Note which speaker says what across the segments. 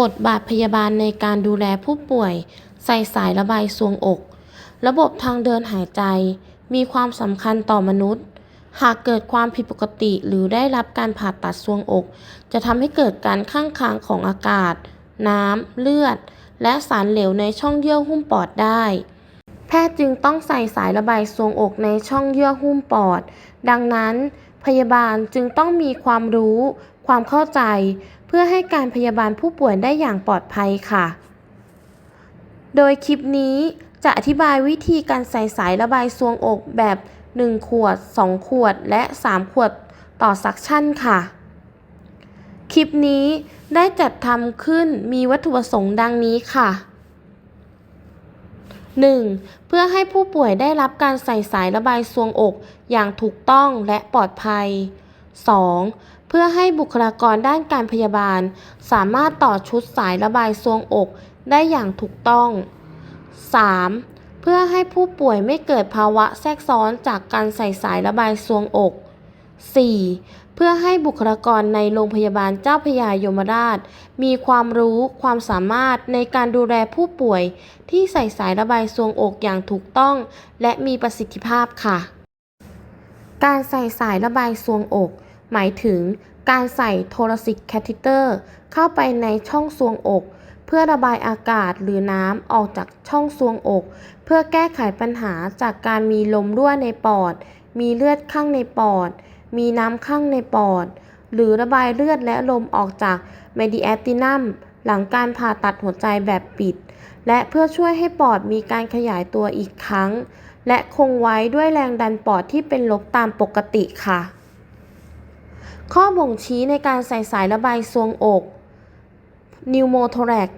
Speaker 1: บทบาทพยาบาลในการดูแลผู้ป่วย ใส่สายระบายทรวงอก ระบบทางเดินหายใจ มีความสำคัญต่อมนุษย์ หากเกิดความผิดปกติหรือได้รับการผ่าตัดทรวงอก จะทำให้เกิดการข้างค้างของอากาศ น้ำ เลือด และสารเหลวในช่องเยื่อหุ้มปอดได้ แพทย์จึงต้องใส่สายระบายทรวงอกในช่องเยื่อหุ้มปอด ดังนั้นพยาบาลจึงต้องมีความรู้ ความเข้าใจ เพื่อให้การพยาบาลผู้ป่วยได้อย่างปลอดภัยค่ะ โดยคลิปนี้จะอธิบายวิธีการใส่สายระบายทรวงอกแบบ 1 ขวด 2 ขวด และ 3 ขวดต่อซักชั่นค่ะ คลิปนี้ได้จัดทำขึ้นมีวัตถุประสงค์ดังนี้ค่ะ 1. เพื่อให้ผู้ป่วยได้รับการใส่สายระบายทรวงอกอย่างถูกต้องและปลอดภัย 2. เพื่อให้บุคลากรด้านการพยาบาล สามารถต่อชุดสายระบายทรวงอกได้อย่างถูกต้อง 3. เพื่อให้ผู้ป่วยไม่เกิดภาวะแทรกซ้อนจากการใส่สายระบายทรวงอก 4. เพื่อให้บุคลากรในโรงพยาบาลเจ้าพยายมราช มีความรู้ความสามารถในการดูแลผู้ป่วยที่ใส่สายระบายทรวงอกอย่างถูกต้อง และมีประสิทธิภาพค่ะ การใส่สายระบายทรวงอก หมายถึงการใส่โทรซิกแคทิเตอร์ เข้าไปในช่องทรวงอก เพื่อระบายอากาศหรือน้ำออกจากช่องทรวงอก เพื่อแก้ไขปัญหาจากการมีลมรั่วในปอด มีเลือดข้างในปอด มีน้ำข้างในปอด หรือระบายเลือดและลมออกจากเมดิแอตินัมหลังการผ่าตัดหัวใจแบบปิด และเพื่อช่วยให้ปอดมีการขยายตัวอีกครั้ง และคงไว้ด้วยแรงดันปอดที่เป็นลบตามปกติค่ะ ข้อบ่งชี้ในการใส่สายระบายทรวงอก pneumothorax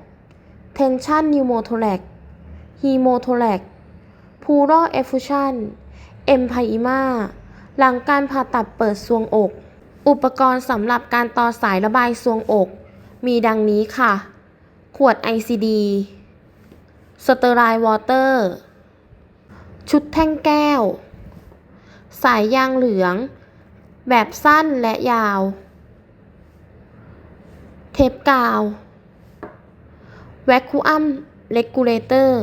Speaker 1: tension pneumothorax hemothorax pleural effusion empyema หลังการผ่าตัดเปิดทรวงอก อุปกรณ์สำหรับการต่อสายระบายทรวงอก มีดังนี้ค่ะ ขวด ICD สเตอร์ไลน์วอเตอร์ ชุดแท่งแก้ว สายยางเหลือง แบบสั้นและยาว เทปกาว แวคคูอัมเลกูเลเตอร์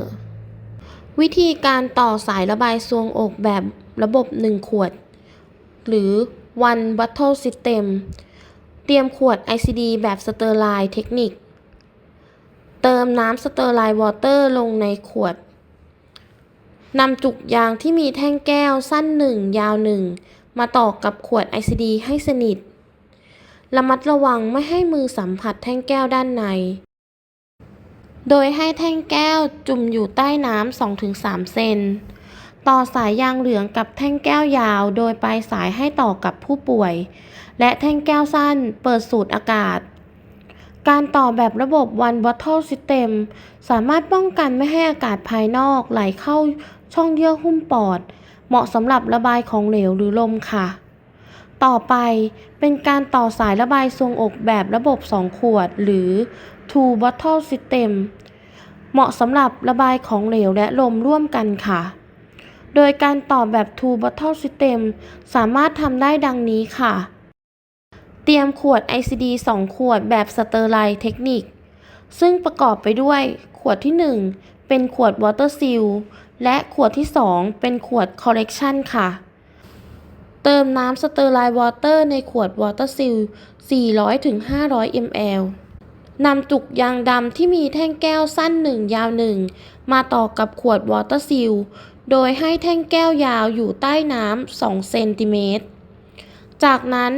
Speaker 1: วิธีการต่อสายระบายทรวงอกแบบระบบ 1 ขวด หรือ one bottle system เตรียมขวด ICD แบบสเตอร์ไลน์เทคนิค เติมน้ำสเตอร์ไลน์วอเตอร์ลงในขวดนำจุกยางที่มีแท่งแก้วสั้น1ยาว1มาต่อกับขวด ICD ให้สนิท ระมัดระวังไม่ให้มือสัมผัสแท่งแก้วด้านใน โดยให้แท่งแก้วจุ่มอยู่ใต้น้ำ 2-3 เซน ต่อสายยางเหลืองกับแท่งแก้วยาว โดยปลายสายให้ต่อกับผู้ป่วย และแท่งแก้วสั้นเปิดสูดอากาศ การต่อแบบระบบ one bottle system สามารถป้องกันไม่ให้อากาศภายนอกไหลเข้าช่องเยื่อหุ้มปอด เหมาะสำหรับระบายของเหลวหรือลมค่ะ ต่อไปเป็นการต่อสายระบายทรงอกแบบระบบ 2 ขวด หรือ two bottle system เหมาะสำหรับระบายของเหลวและลมร่วมกันค่ะ โดยการต่อแบบ two bottle system สามารถทำได้ดังนี้ค่ะ รียมขวด ICD 2 ขวดแบบสเตอร์ไลน์เทคนิค ซึ่งประกอบไปด้วยขวดที่ 1 เป็นขวด Water Seal และขวดที่ 2 เป็นขวด Correction ค่ะ เติมน้ำสเตอร์ไลน์วอเตอร์ในขวด Water Seal 400-500 ml นำจุกยางดำที่มีแท่งแก้วสั้น 1 ยาว 1 มาต่อกับขวด Water Seal โดยให้แท่งแก้วยาวอยู่ใต้น้ำ2เซนติเมตร จากนั้น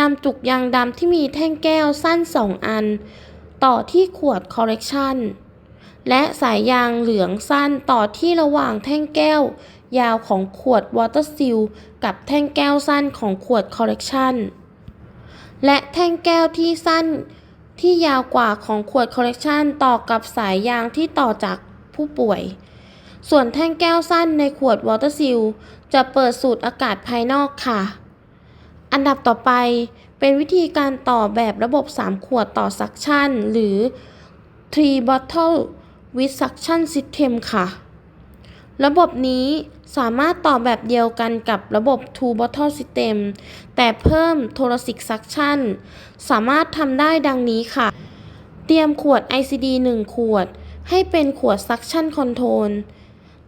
Speaker 1: นำจุกยางดำที่มีแท่งแก้วสั้น2อัน ต่อที่ขวด correction และสายยางเหลืองสั้นต่อที่ระหว่างแท่งแก้ว ยาวของขวด water seal กับแท่งแก้วสั้นของขวด correction และแท่งแก้วที่สั้นที่ยาวกว่าของขวด correction ต่อกับสายยางที่ต่อจากผู้ป่วย ส่วนแท่งแก้วสั้นในขวด water seal จะเปิดสูดอากาศภายนอกค่ะ อันดับต่อไปเป็นวิธีการต่อแบบระบบ 3 ขวดต่อซักชั่น หรือ3 bottle with suction system ค่ะ ระบบนี้สามารถต่อแบบเดียวกันกับระบบ2 bottle system แต่เพิ่ม thoracic suction สามารถทำได้ดังนี้ค่ะ เตรียมขวด ICD 1 ขวด ให้เป็นขวด Suction Control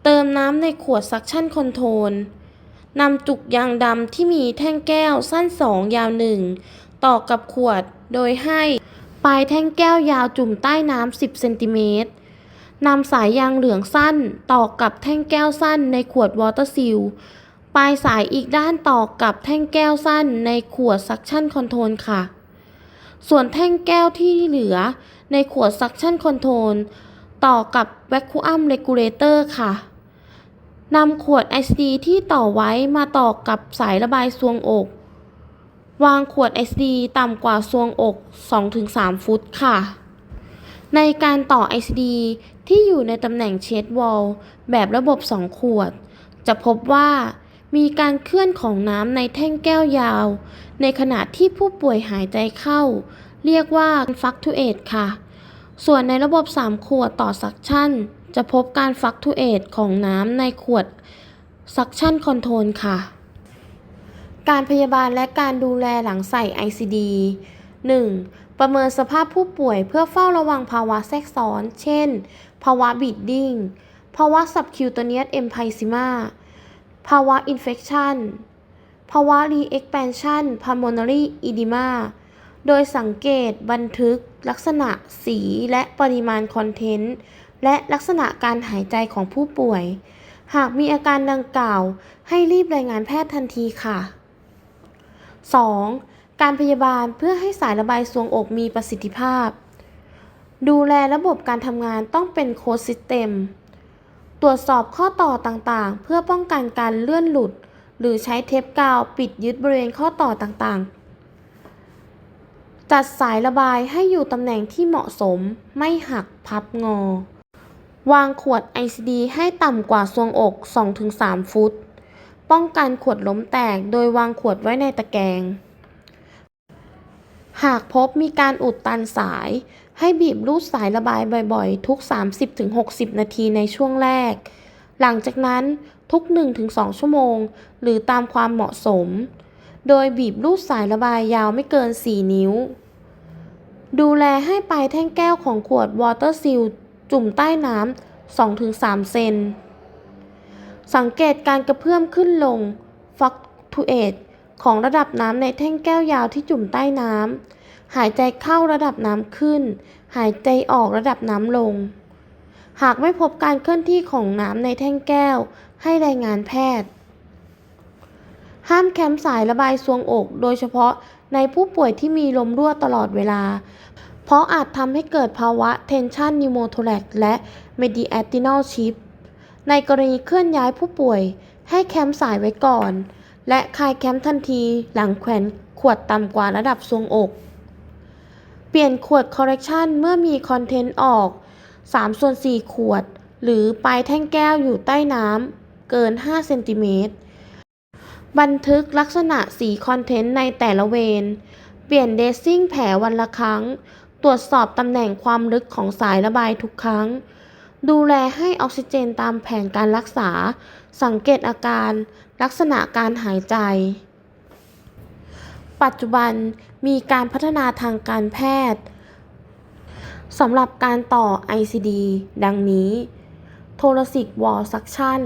Speaker 1: เติมน้ำในขวด Suction Control นำจุกยางดำที่มีแท่งแก้วสั้น2ยาว1ต่อกับขวดโดยให้ปลายแท่งแก้วยาวจุ่มใต้น้ำ10เซนติเมตรนำสายยางเหลืองสั้นต่อกับแท่งแก้วสั้นในขวดวอเตอร์ซิลปลายสายอีกด้านต่อกับแท่งแก้วสั้นในขวดซักชั่นคอนโทรลค่ะ ส่วนแท่งแก้วที่เหลือในขวดซักชั่นคอนโทรลต่อกับแวคคูอัมเ e กูเลเตอร์ค่ะ นำขวด ICD ที่ต่อไว้มาต่อกับสายระบายซวงอก วางขวด ICD ต่ำกว่าซวงอก 2-3 ฟุตค่ะ ในการต่อ ICD ที่อยู่ในตำแหน่งเชดวอลแบบระบบ 2 ขวด จะพบว่ามีการเคลื่อนของน้ำในแท่งแก้วยาว ในขณะที่ผู้ป่วยหายใจเข้า เรียกว่าฟักทูเอตค่ะ ส่วนในระบบ 3 ขวดต่อซักชั่น จะพบการฟักทูเอตของน้ำในขวดซักชั่นคอนโทรลค่ะ การพยาบาลและการดูแลหลังใส่ ICD 1. ประเมินสภาพผู้ป่วยเพื่อเฝ้าระวังภาวะแทรกซ้อน เช่น ภาวะบีดดิ้ง ภาวะ subcutaneous emphysema ภาวะ infection ภาวะ re-expansion pulmonary edema โดยสังเกตบันทึกลักษณะสีและปริมาณคอนเทนต์ และลักษณะการหายใจของผู้ป่วย หากมีอาการดังกล่าว ให้รีบรายงานแพทย์ทันทีค่ะ 2. การพยาบาลเพื่อให้สายระบายทรวงอกมีประสิทธิภาพ ดูแลระบบการทำงานต้องเป็นโค้ดซิสเต็ม ตรวจสอบข้อต่อต่างๆ เพื่อป้องกันการเลื่อนหลุด หรือใช้เทปกาวปิดยึดบริเวณข้อต่อต่างๆ จัดสายระบายให้อยู่ตำแหน่งที่เหมาะสมไม่หักพับงอ วางขวด ICD ให้ต่ำกว่าทรวงอก 2-3 ฟุต ป้องกันขวดล้มแตกโดยวางขวดไว้ในตะแกรงหากพบมีการอุดตันสาย ให้บีบรูดสายระบายบ่อยๆ ทุก 30-60 นาทีในช่วงแรก หลังจากนั้นทุก 1-2 ชั่วโมง หรือตามความเหมาะสม โดยบีบรูดสายระบายยาวไม่เกิน 4 นิ้ว ดูแลให้ปลายแท่งแก้วของขวดวอเตอร์ซิล จุ่มใต้น้ำ2-3 เซน สังเกตการกระเพื่อมขึ้นลง fluctuate ของระดับน้ำในแท่งแก้วยาวที่จุ่มใต้น้ำ หายใจเข้าระดับน้ำขึ้น หายใจออกระดับน้ำลง หากไม่พบการเคลื่อนที่ของน้ำในแท่งแก้ว ให้รายงานแพทย์ ห้ามแคมสายระบายซวงอก โดยเฉพาะในผู้ป่วยที่มีลมรั่วตลอดเวลา เพราะอาจทำให้เกิดภาวะ tension pneumothorax และ mediastinal shift ในกรณีเคลื่อนย้ายผู้ป่วย ให้แคมป์สายไว้ก่อน และคลายแคมป์ทันทีหลังแขวนขวดต่ำกว่าระดับทรวงอก เปลี่ยนขวด correction เมื่อมีคอนเทนต์ออก3ส่วน4ขวด หรือปลายแท่งแก้วอยู่ใต้น้ำเกิน 5 เซนติเมตร บันทึกลักษณะสีคอนเทนต์ในแต่ละเวน เปลี่ยนเดซซิ่งแผลวันละครั้ง รวจสอบตำแหน่งความลึกของสายระบายทุกครั้ง ดูแลให้ออกซิเจนตามแผนการรักษา สังเกตอาการ ลักษณะการหายใจ ปัจจุบันมีการพัฒนาทางการแพทย์สำหรับการต่อ ICD ดังนี้ โทรสิกวอลซักชั่น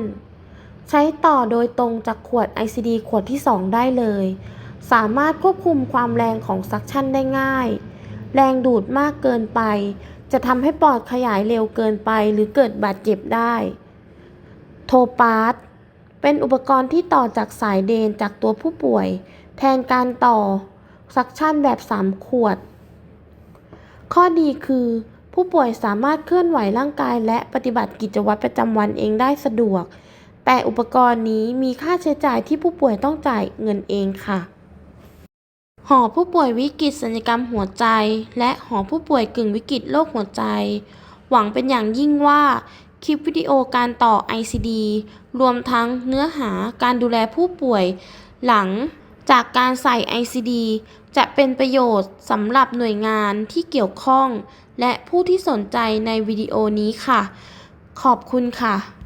Speaker 1: ใช้ต่อโดยตรงจากขวด ICD ขวดที่ 2 ได้เลย สามารถควบคุมความแรงของซักชั่นได้ง่าย แรงดูดมากเกินไป จะทำให้ปอดขยายเร็วเกินไปหรือเกิดบาดเจ็บได้ โทปาสเป็นอุปกรณ์ที่ต่อจากสายเดนจากตัวผู้ป่วย แทนการต่อซักชั่นแบบ 3 ขวด ข้อดีคือ ผู้ป่วยสามารถเคลื่อนไหวร่างกายและปฏิบัติกิจวัตรประจำวันเองได้สะดวก แต่อุปกรณ์นี้มีค่าใช้จ่ายที่ผู้ป่วยต้องจ่ายเงินเองค่ะ หอผู้ป่วยวิกฤตศัลยกรรมหัวใจ และหอผู้ป่วยกึ่งวิกฤตโรคหัวใจ หวังเป็นอย่างยิ่งว่าคลิปวิดีโอการต่อ ICD รวมทั้งเนื้อหาการดูแลผู้ป่วย หลังจากการใส่ ICD จะเป็นประโยชน์สำหรับหน่วยงานที่เกี่ยวข้อง และผู้ที่สนใจในวิดีโอนี้ค่ะ ขอบคุณค่ะ